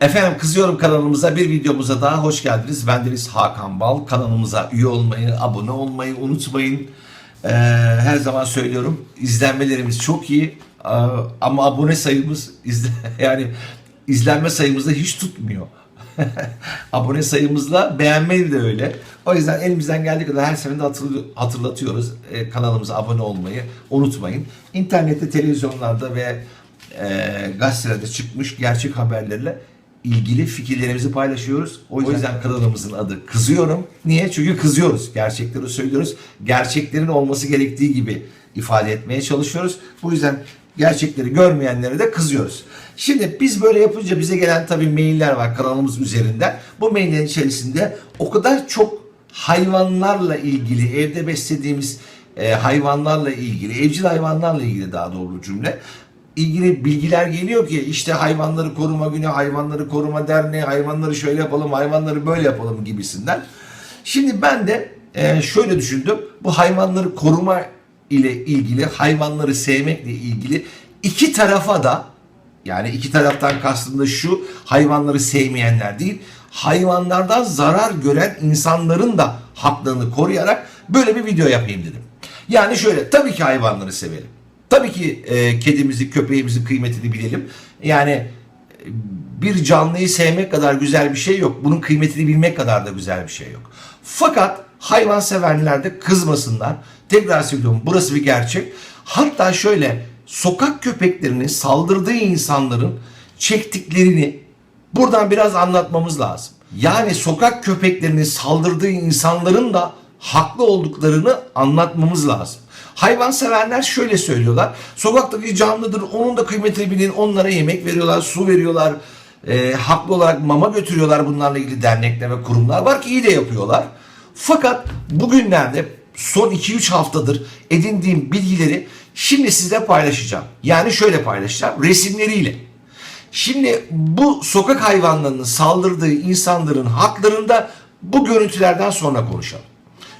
Efendim kızıyorum kanalımıza bir videomuza daha hoş geldiniz. Ben Deniz Hakan Bal. Kanalımıza üye olmayı, abone olmayı unutmayın. Ee, her zaman söylüyorum izlenmelerimiz çok iyi Ee, ama abone sayımız izle, yani izlenme sayımızda hiç tutmuyor. abone sayımızla beğenmeyi de öyle. O yüzden elimizden geldiği kadar her seferinde hatırl- hatırlatıyoruz. Ee, kanalımıza abone olmayı unutmayın. İnternette, televizyonlarda ve e, gazetelerde çıkmış gerçek haberlerle ilgili fikirlerimizi paylaşıyoruz. O yüzden, kanalımızın adı Kızıyorum. Niye? Çünkü kızıyoruz. Gerçekleri söylüyoruz. Gerçeklerin olması gerektiği gibi ifade etmeye çalışıyoruz. Bu yüzden gerçekleri görmeyenlere de kızıyoruz. Şimdi biz böyle yapınca bize gelen tabii mailler var kanalımız üzerinden. Bu maillerin içerisinde o kadar çok hayvanlarla ilgili, evde beslediğimiz e, hayvanlarla ilgili, evcil hayvanlarla ilgili daha doğru cümle ilgili bilgiler geliyor ki işte hayvanları koruma günü, hayvanları koruma derneği, hayvanları şöyle yapalım, hayvanları böyle yapalım gibisinden. Şimdi ben de e, şöyle düşündüm. Bu hayvanları koruma ile ilgili, hayvanları sevmekle ilgili iki tarafa da yani iki taraftan kastım da şu hayvanları sevmeyenler değil, hayvanlardan zarar gören insanların da haklarını koruyarak böyle bir video yapayım dedim. Yani şöyle tabii ki hayvanları sevelim. Tabii ki e, kedimizi, köpeğimizin kıymetini bilelim. Yani e, bir canlıyı sevmek kadar güzel bir şey yok. Bunun kıymetini bilmek kadar da güzel bir şey yok. Fakat hayvan severler de kızmasınlar. Tekrar söylüyorum burası bir gerçek. Hatta şöyle sokak köpeklerinin saldırdığı insanların çektiklerini buradan biraz anlatmamız lazım. Yani sokak köpeklerinin saldırdığı insanların da haklı olduklarını anlatmamız lazım. Hayvan severler şöyle söylüyorlar. Sokaktaki canlıdır, onun da kıymetini bilin, onlara yemek veriyorlar, su veriyorlar. e, haklı olarak mama götürüyorlar bunlarla ilgili dernekler ve kurumlar var ki iyi de yapıyorlar. Fakat bugünlerde son 2-3 haftadır edindiğim bilgileri şimdi sizle paylaşacağım. Yani şöyle paylaşacağım resimleriyle. Şimdi bu sokak hayvanlarının saldırdığı insanların haklarında bu görüntülerden sonra konuşalım.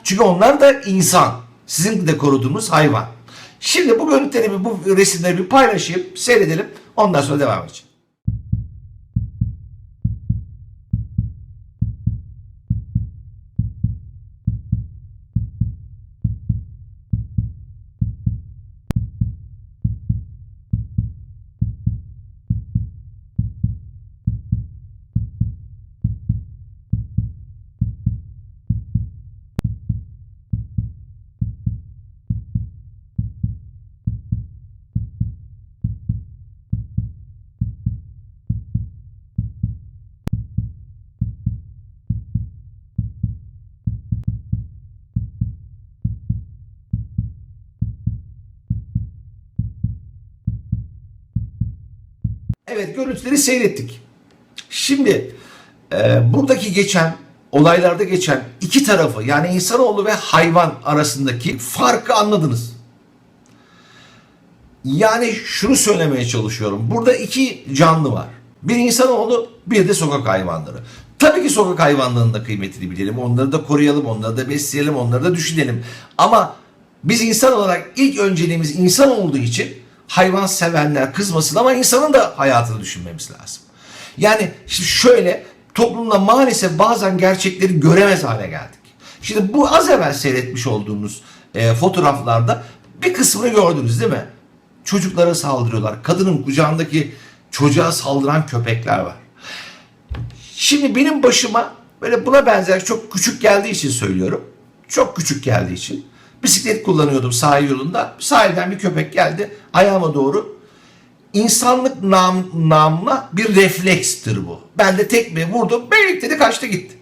Çünkü onlar da insan. Sizin de koruduğunuz hayvan. Şimdi bu görüntüleri, bu resimleri bir paylaşayım, seyredelim. Ondan sonra devam edeceğim. Evet görüntüleri seyrettik. Şimdi e, buradaki geçen olaylarda geçen iki tarafı yani insanoğlu ve hayvan arasındaki farkı anladınız. Yani şunu söylemeye çalışıyorum. Burada iki canlı var. Bir insanoğlu bir de sokak hayvanları. Tabii ki sokak hayvanlarının da kıymetini bilelim. Onları da koruyalım, onları da besleyelim, onları da düşünelim. Ama biz insan olarak ilk önceliğimiz insan olduğu için hayvan sevenler kızmasın ama insanın da hayatını düşünmemiz lazım. Yani şimdi şöyle toplumda maalesef bazen gerçekleri göremez hale geldik. Şimdi bu az evvel seyretmiş olduğunuz e, fotoğraflarda bir kısmını gördünüz değil mi? Çocuklara saldırıyorlar. Kadının kucağındaki çocuğa saldıran köpekler var. Şimdi benim başıma böyle buna benzer çok küçük geldiği için söylüyorum. Çok küçük geldiği için. Bisiklet kullanıyordum sahil yolunda. Sahilden bir köpek geldi ayağıma doğru. İnsanlık nam, namına bir reflekstir bu. Ben de tekme vurdum. Beylik dedi kaçtı gitti.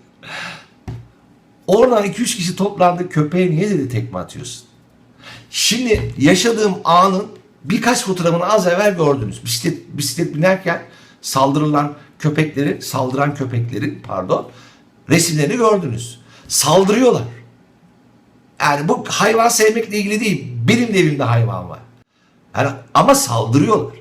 Oradan 2-3 kişi toplandı. Köpeğe niye dedi tekme atıyorsun? Şimdi yaşadığım anın birkaç fotoğrafını az evvel gördünüz. Bisiklet, bisiklet binerken saldırılan köpekleri, saldıran köpeklerin pardon resimlerini gördünüz. Saldırıyorlar. Yani bu hayvan sevmekle ilgili değil. Benim de evimde hayvan var. Yani ama saldırıyorlar.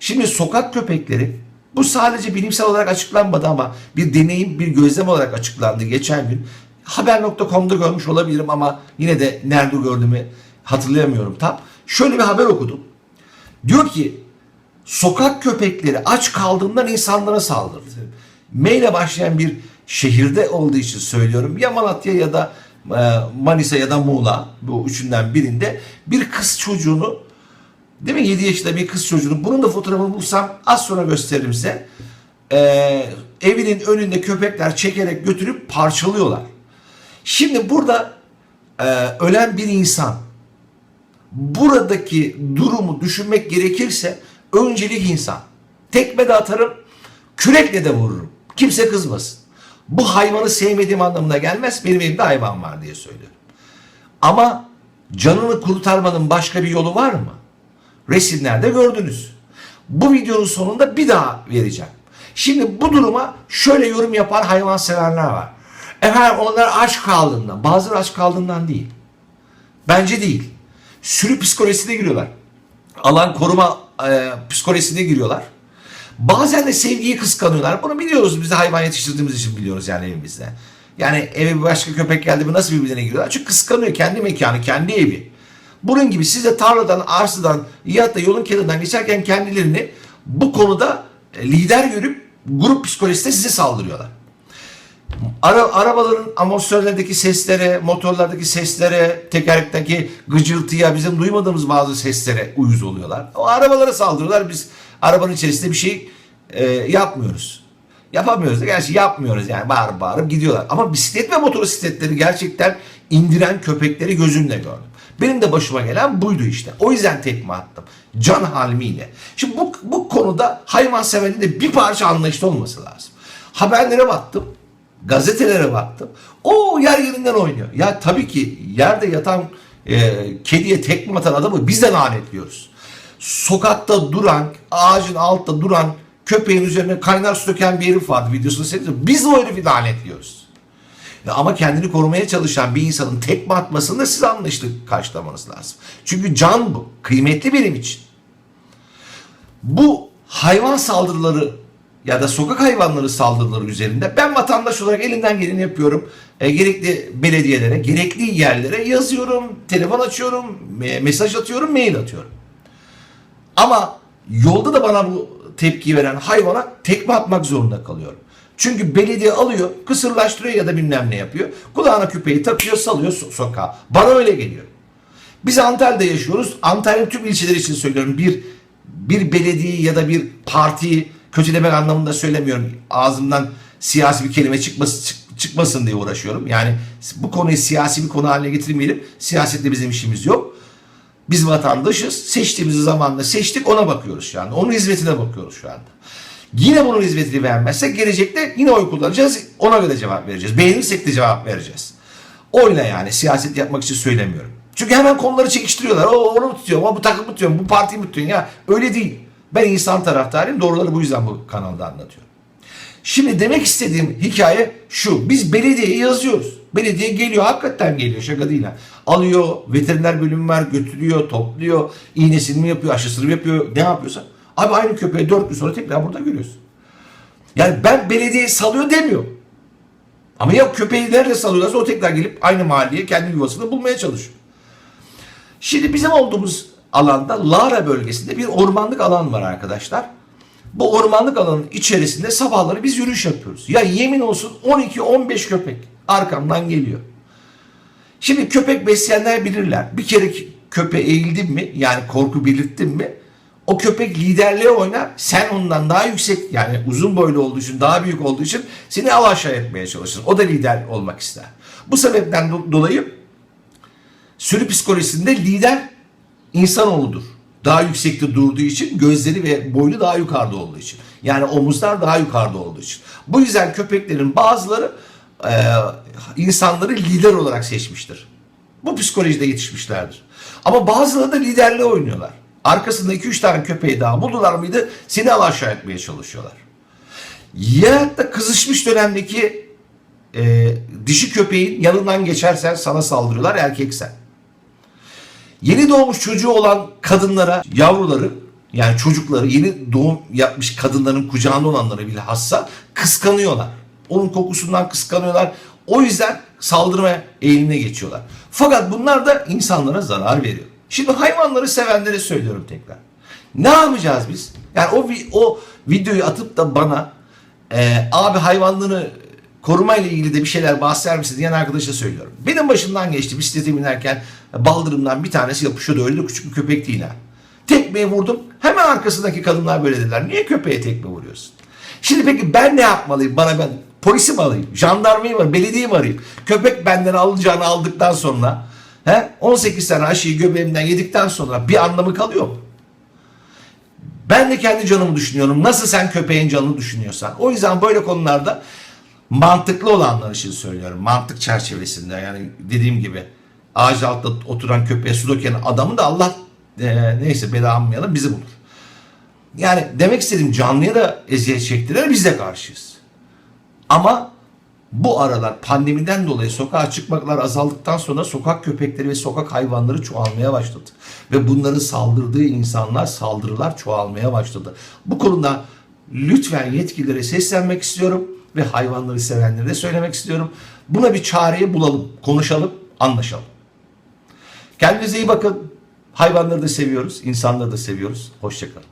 Şimdi sokak köpekleri bu sadece bilimsel olarak açıklanmadı ama bir deneyim, bir gözlem olarak açıklandı geçen gün. Haber.com'da görmüş olabilirim ama yine de nerede gördüğümü hatırlayamıyorum tam. Şöyle bir haber okudum. Diyor ki sokak köpekleri aç kaldığından insanlara saldırdı. M ile başlayan bir şehirde olduğu için söylüyorum. Ya Malatya ya da Manisa ya da Muğla bu üçünden birinde bir kız çocuğunu değil mi 7 yaşında bir kız çocuğunu bunun da fotoğrafını bulsam az sonra gösteririm size. E, evinin önünde köpekler çekerek götürüp parçalıyorlar. Şimdi burada e, ölen bir insan buradaki durumu düşünmek gerekirse öncelik insan. Tekme de atarım, kürekle de vururum. Kimse kızmasın. Bu hayvanı sevmediğim anlamına gelmez. Benim evimde hayvan var diye söylüyorum. Ama canını kurtarmanın başka bir yolu var mı? Resimlerde gördünüz. Bu videonun sonunda bir daha vereceğim. Şimdi bu duruma şöyle yorum yapan hayvan severler var. Efendim onlar aç kaldığından, bazıları aç kaldığından değil. Bence değil. Sürü psikolojisine giriyorlar. Alan koruma e, psikolojisine giriyorlar. Bazen de sevgiyi kıskanıyorlar. Bunu biliyoruz. Biz de hayvan yetiştirdiğimiz için biliyoruz yani evimizde. Yani eve bir başka köpek geldi mi nasıl birbirine giriyorlar? Çünkü kıskanıyor. Kendi mekanı, kendi evi. Bunun gibi siz de tarladan, arsadan ya da yolun kenarından geçerken kendilerini bu konuda lider görüp grup psikolojisinde size saldırıyorlar. Ara, arabaların amortisörlerdeki seslere, motorlardaki seslere, tekerlekteki gıcırtıya, bizim duymadığımız bazı seslere uyuz oluyorlar. O arabalara saldırıyorlar. Biz arabanın içerisinde bir şey e, yapmıyoruz. Yapamıyoruz da gerçi yapmıyoruz yani bağırıp bağırıp gidiyorlar. Ama bisiklet ve motosikletleri gerçekten indiren köpekleri gözümle gördüm. Benim de başıma gelen buydu işte. O yüzden tekme attım. Can halimiyle. Şimdi bu, bu konuda hayvan severin de bir parça anlayışlı olması lazım. Haberlere baktım. Gazetelere baktım. O yer yerinden oynuyor. Ya tabii ki yerde yatan e, kediye tekme atan adamı biz de lanetliyoruz. Sokakta duran, ağacın altında duran köpeğin üzerine kaynar su döken bir herif vardı videosunu seyrediyorum. Biz o herifi lanetliyoruz. Ya ama kendini korumaya çalışan bir insanın tekme atmasını da siz anlayışlı karşılamanız lazım. Çünkü can bu. Kıymetli benim için. Bu hayvan saldırıları ya da sokak hayvanları saldırıları üzerinde ben vatandaş olarak elimden geleni yapıyorum. E, gerekli belediyelere, gerekli yerlere yazıyorum, telefon açıyorum, me- mesaj atıyorum, mail atıyorum. Ama yolda da bana bu tepki veren hayvana tekme atmak zorunda kalıyorum. Çünkü belediye alıyor, kısırlaştırıyor ya da bilmem ne yapıyor. Kulağına küpeyi takıyor, salıyor so- sokağa. Bana öyle geliyor. Biz Antalya'da yaşıyoruz. Antalya'nın tüm ilçeleri için söylüyorum. Bir bir belediye ya da bir partiyi kötülemek anlamında söylemiyorum. Ağzımdan siyasi bir kelime çıkması, çık- çıkmasın diye uğraşıyorum. Yani bu konuyu siyasi bir konu haline getirmeyelim. Siyasetle bizim işimiz yok. Biz vatandaşız. Seçtiğimiz zamanda seçtik ona bakıyoruz şu anda. Onun hizmetine bakıyoruz şu anda. Yine bunun hizmetini vermezsek gelecekte yine oy kullanacağız. Ona göre cevap vereceğiz. Beğenirsek de cevap vereceğiz. Oyla yani siyaset yapmak için söylemiyorum. Çünkü hemen konuları çekiştiriyorlar. O onu tutuyorum, o bu takımı tutuyorum, bu partiyi mi tutuyorsun ya? Öyle değil. Ben insan taraftarıyım. Doğruları bu yüzden bu kanalda anlatıyorum. Şimdi demek istediğim hikaye şu. Biz belediyeye yazıyoruz. Belediye geliyor. Hakikaten geliyor. Şaka değil ha. Alıyor. Veteriner bölümü var. Götürüyor. Topluyor. iğnesini mi yapıyor? Aşısını mı yapıyor? Ne yapıyorsa. Abi aynı köpeği 4 gün sonra tekrar burada görüyorsun. Yani ben belediye salıyor demiyorum. Ama ya köpeği nerede salıyorlarsa o tekrar gelip aynı mahalleye kendi yuvasını bulmaya çalışıyor. Şimdi bizim olduğumuz alanda Lara bölgesinde bir ormanlık alan var arkadaşlar. Bu ormanlık alanın içerisinde sabahları biz yürüyüş yapıyoruz. Ya yemin olsun 12-15 köpek arkamdan geliyor. Şimdi köpek besleyenler bilirler. Bir kere köpeğe eğildin mi yani korku belirttin mi o köpek liderliğe oynar. Sen ondan daha yüksek yani uzun boylu olduğu için daha büyük olduğu için seni al aşağı etmeye çalışır. O da lider olmak ister. Bu sebepten do- dolayı sürü psikolojisinde lider insanoğludur. Daha yüksekte durduğu için gözleri ve boynu daha yukarıda olduğu için. Yani omuzlar daha yukarıda olduğu için. Bu yüzden köpeklerin bazıları e, insanları lider olarak seçmiştir. Bu psikolojide yetişmişlerdir. Ama bazıları da liderliğe oynuyorlar. Arkasında 2-3 tane köpeği daha buldular mıydı seni al aşağı etmeye çalışıyorlar. Ya da kızışmış dönemdeki e, dişi köpeğin yanından geçersen sana saldırıyorlar erkeksen. Yeni doğmuş çocuğu olan kadınlara, yavruları yani çocukları yeni doğum yapmış kadınların kucağında olanları bile hassa kıskanıyorlar. Onun kokusundan kıskanıyorlar. O yüzden saldırmaya eğilimine geçiyorlar. Fakat bunlar da insanlara zarar veriyor. Şimdi hayvanları sevenlere söylüyorum tekrar. Ne yapacağız biz? Yani o o videoyu atıp da bana e, abi hayvanları korumayla ilgili de bir şeyler bahseder misin diyen arkadaşa söylüyorum. Benim başımdan geçti bisiklete binerken baldırımdan bir tanesi yapışıyordu. Öyle de küçük bir köpek değil ha. Tekmeye vurdum. Hemen arkasındaki kadınlar böyle dediler. Niye köpeğe tekme vuruyorsun? Şimdi peki ben ne yapmalıyım? Bana ben polisi mi alayım? Jandarmayı mı? Belediyeyi mi arayayım? Köpek benden alacağını aldıktan sonra he, 18 tane aşıyı göbeğimden yedikten sonra bir anlamı kalıyor mu? Ben de kendi canımı düşünüyorum. Nasıl sen köpeğin canını düşünüyorsan. O yüzden böyle konularda mantıklı olanlar için söylüyorum. Mantık çerçevesinde yani dediğim gibi ağaç altında oturan köpeğe su döken adamı da Allah e, neyse bela anmayalım bizi bulur. Yani demek istediğim canlıya da eziyet çektiler biz de karşıyız. Ama bu aralar pandemiden dolayı sokağa çıkmaklar azaldıktan sonra sokak köpekleri ve sokak hayvanları çoğalmaya başladı. Ve bunların saldırdığı insanlar saldırılar çoğalmaya başladı. Bu konuda lütfen yetkililere seslenmek istiyorum ve hayvanları sevenlere de söylemek istiyorum. Buna bir çareyi bulalım, konuşalım, anlaşalım. Kendinize iyi bakın. Hayvanları da seviyoruz, insanları da seviyoruz. Hoşçakalın.